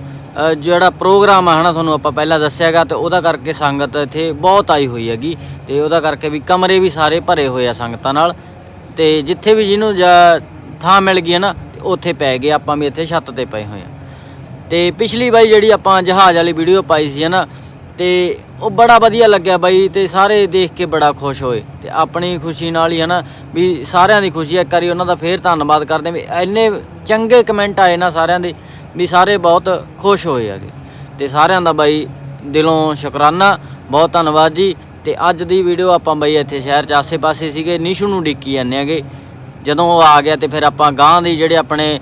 ਜਿਹੜਾ ਪ੍ਰੋਗਰਾਮ ਆ ਹਨਾ ਤੁਹਾਨੂੰ ਆਪਾਂ ਪਹਿਲਾਂ ਦੱਸਿਆਗਾ ਤੇ ਉਹਦਾ ਕਰਕੇ ਸੰਗਤ ਇੱਥੇ ਬਹੁਤ ਆਈ ਹੋਈ ਹੈਗੀ ਤੇ ਉਹਦਾ ਕਰਕੇ ਵੀ ਕਮਰੇ ਵੀ ਸਾਰੇ ਭਰੇ ਹੋਏ ਆ ਸੰਗਤਾਂ ਨਾਲ। ਤੇ ਜਿੱਥੇ ਵੀ ਜਿਹਨੂੰ ਜਾਂ ਥਾਂ ਮਿਲ ਗਈ ਹੈ ਨਾ, ਉੱਥੇ ਪੈ ਗਏ ਆਪਾਂ ਵੀ ਇੱਥੇ ਛੱਤ ਤੇ ਪਏ ਹੋਏ ਆ। ਤੇ ਪਿਛਲੀ ਵਾਰੀ ਜਿਹੜੀ ਆਪਾਂ ਜਹਾਜ਼ ਵਾਲੀ ਵੀਡੀਓ ਪਾਈ ਸੀ ਹੈ ਨਾ ਤੇ ਉਹ ਬੜਾ ਵਧੀਆ ਲੱਗਿਆ ਬਾਈ ਤੇ ਸਾਰੇ ਦੇਖ ਕੇ ਬੜਾ ਖੁਸ਼ ਹੋਏ ਤੇ ਆਪਣੀ ਖੁਸ਼ੀ ਨਾਲ ਹੀ ਹਨਾ ਵੀ ਸਾਰਿਆਂ ਦੀ ਖੁਸ਼ੀ ਹੈ। ਇੱਕ ਵਾਰੀ ਉਹਨਾਂ ਦਾ ਫੇਰ ਧੰਨਵਾਦ ਕਰਦੇ ਵੀ ਇੰਨੇ ਚੰਗੇ ਕਮੈਂਟ ਆਏ ਨਾ ਸਾਰਿਆਂ ਦੇ ਵੀ ਸਾਰੇ ਬਹੁਤ ਖੁਸ਼ ਹੋਏ ਹੈਗੇ। ਤੇ ਸਾਰਿਆਂ ਦਾ ਬਾਈ ਦਿਲੋਂ ਸ਼ੁਕਰਾਨਾ, ਬਹੁਤ ਧੰਨਵਾਦ ਜੀ। ਤੇ ਅੱਜ ਦੀ ਵੀਡੀਓ ਆਪਾਂ ਬਾਈ ਇੱਥੇ ਸ਼ਹਿਰ ਚ ਆਸੇ-ਪਾਸੇ ਸੀਗੇ, ਨਿਸ਼ੂ ਨੂੰ ਡਿੱਕੀ ਜਾਂਦੇ ਹੈਗੇ। ਜਦੋਂ ਉਹ ਆ ਗਿਆ ਤੇ ਫਿਰ ਆਪਾਂ ਗਾਂ ਦੀ ਜਿਹੜੇ ਆਪਣੇ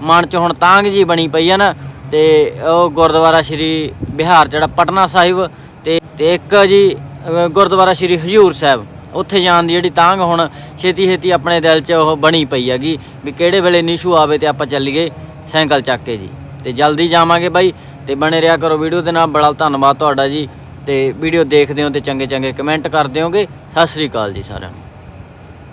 ਮਨ ਚ ਹੁਣ ਤਾਂਗ ਜੀ ਬਣੀ ਪਈ ਆ ਨਾ ਤੇ ਉਹ ਗੁਰਦੁਆਰਾ ਸ਼੍ਰੀ ਬਿਹਾਰ, ਜਿਹੜਾ ਪਟਨਾ ਸਾਹਿਬ ਤੇ ਤੇ ਇੱਕ ਜੀ ਗੁਰਦੁਆਰਾ ਸ਼੍ਰੀ ਹਜੂਰ ਸਾਹਿਬ, ਉੱਥੇ ਜਾਣ ਦੀ ਜਿਹੜੀ ਤਾਂਗ ਹੁਣ ਛੇਤੀ ਛੇਤੀ ਆਪਣੇ ਦਿਲ 'ਚ ਉਹ ਬਣੀ ਪਈ ਹੈਗੀ ਵੀ ਕਿਹੜੇ ਵੇਲੇ ਨਿਸ਼ੂ ਆਵੇ ਤੇ ਆਪਾਂ ਚੱਲੀਏ ਸਾਈਕਲ ਚੱਕ ਕੇ ਜੀ। ਤੇ ਜਲਦੀ ਜਾਵਾਂਗੇ ਬਾਈ ਤੇ ਬਣੇ ਰਿਹਾ ਕਰੋ ਵੀਡੀਓ ਦੇ ਨਾਲ, ਬੜਾ ਧੰਨਵਾਦ ਤੁਹਾਡਾ ਜੀ। ਤੇ ਵੀਡੀਓ ਦੇਖਦੇ ਹੋ ਤੇ ਚੰਗੇ ਚੰਗੇ ਕਮੈਂਟ ਕਰਦੇ ਹੋਗੇ ਸਤਿ ਸ੍ਰੀ ਅਕਾਲ ਜੀ ਸਾਰਿਆਂ ਨੂੰ।